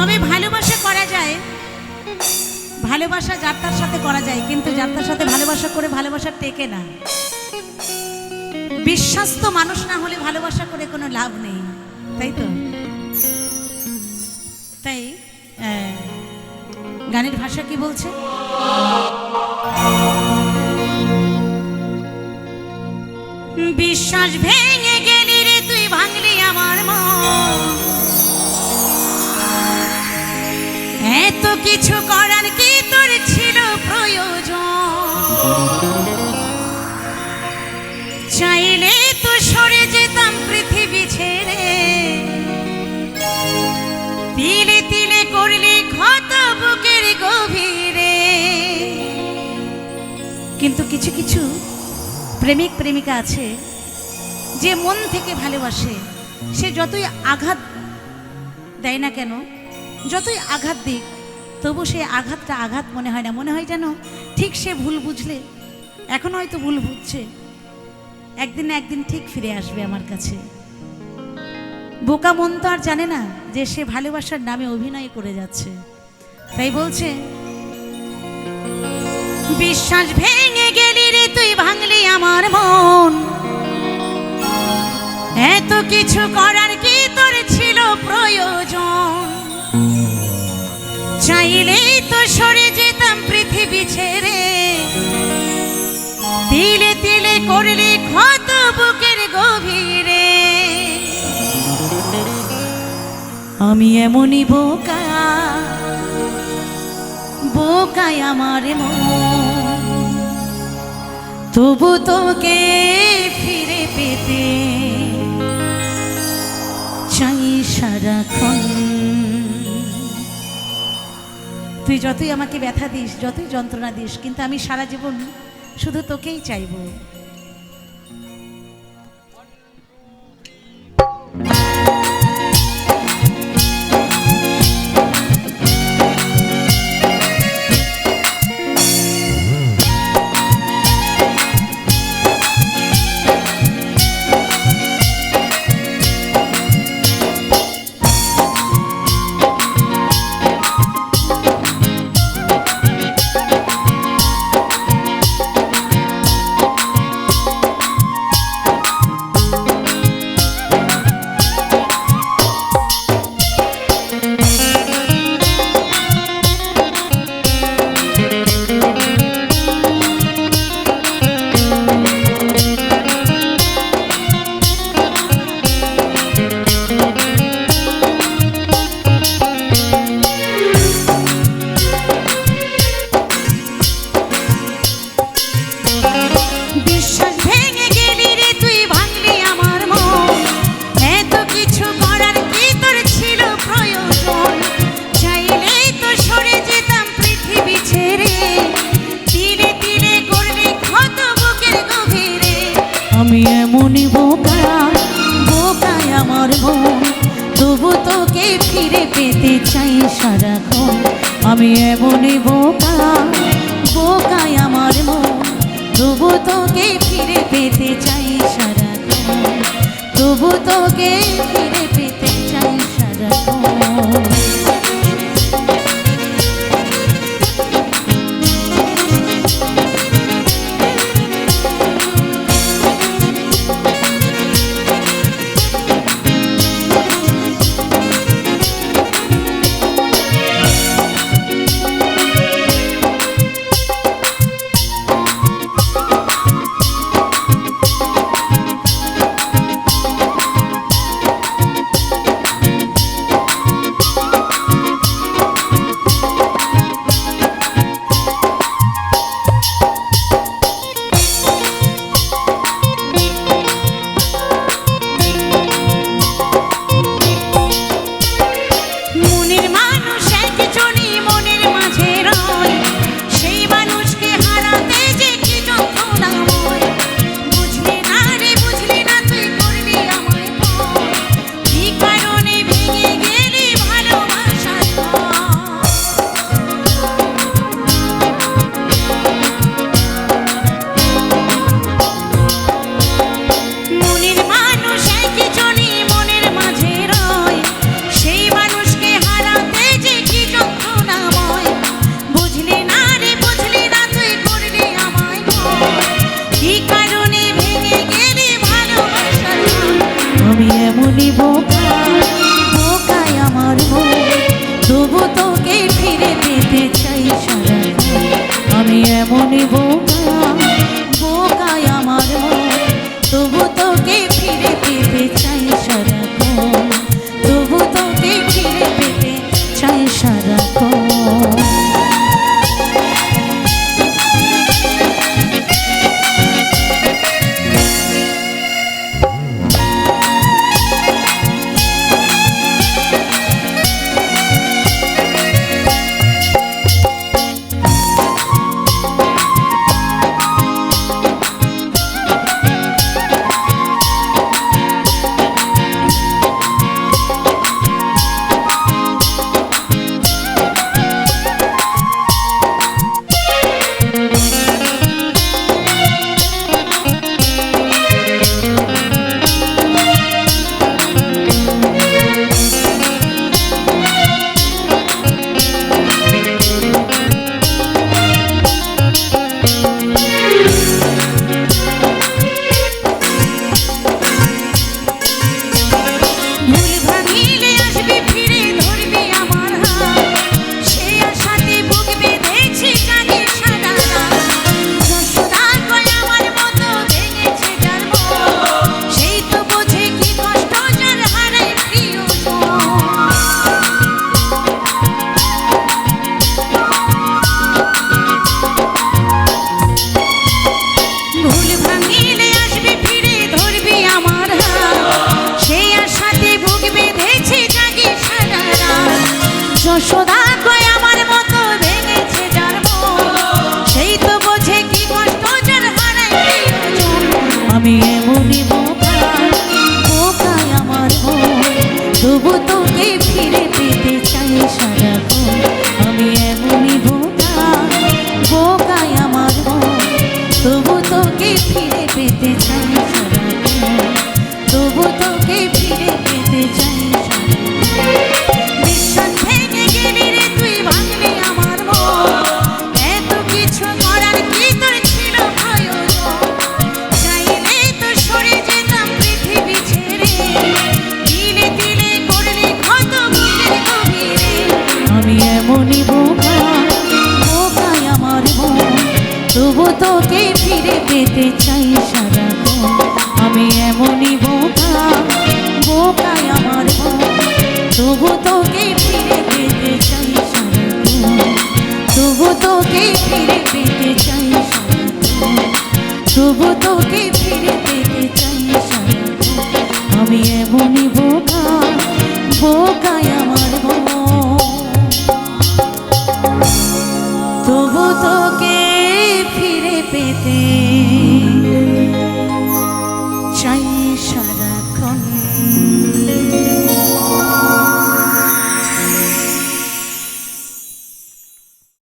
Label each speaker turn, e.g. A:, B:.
A: তবে ভালোবাসা করা যায়। ভালোবাসা যার তার সাথে করা যায়, কিন্তু যার তার সাথে ভালোবাসা করে ভালোবাসা টেকে না। বিশ্বাস্ত মানুষ না হলে ভালোবাসা করে কোনো লাভ নেই, তাই তো? তাই গানের ভাষা কি বলছে? বিশ্বাস ভেঙে গেলি রে, তুই ভাঙলি আমার মন। কিছু করার কি তোর ছিল প্রয়োজন? চাইলে তো সরে যেতাম পৃথিবী ছেড়ে। তিলে তিলে করলি ক্ষত বুকের গভীরে। কিন্তু কিছু কিছু প্রেমিক, প্রেমিকা আছে, যে মন থেকে ভালোবাসে। সে যতই আঘাত দেয় না কেন, যতই আঘাত দিক তবু সে আঘাতটা আঘাত মনে হয় না। মনে হয় যেন ঠিক সে ভুল বুঝলে, এখন হয়তো ভুল বুঝছে। একদিন একদিন ঠিক ফিরে আসবে আমার কাছে। বোকা মন তো আর জানে না যে সে ভালোবাসার নামে অভিনয় করে যাচ্ছে। তাই বলছে, বিশ্বাস ভেঙে গেলি রে তুই, ভাঙলি আমার মন। এত কিছু করার কি তোর ছিল প্রয়োজন? চাইলেই তো সরে যেতাম পৃথিবী ছেড়ে। তিলে তিলে করলি ক্ষত বুকের গভীরে। আমি এমনই বোকা বোকায় আমার মন। তবু তোকে ফিরে পেতে চাই সারাক্ষণ। তুই যতই আমাকে ব্যথা দিস, যতই যন্ত্রণা দিস, কিন্তু আমি সারা জীবন শুধু তোকেই চাইব। তোকে ফিরে পেতে চাই সারাক্ষণ। আমি এমনই বোকা বোকায় আমার মন। তবু তোকে ফিরে পেতে চাই সারাক্ষণ। তবু তোকে ফিরে পেতে চাই সারাক্ষণ। আমি আমার তবু তোকে ফিরে চাই আমি এমনই তবু তোকে ফিরে পেতে চাই সারাক্ষণ তোকে ফিরে পেতে চাই সারা আমি এমনই বোকা বোকায় আমার তবু তোকে ফিরে পেতে চাই সারা তবু তোকে ফিরে পেতে চাই সারা তবু তোকে ফিরে পেতে চাই সারা আমি এমনই বোকা বোকায় আমার তবু তো thee.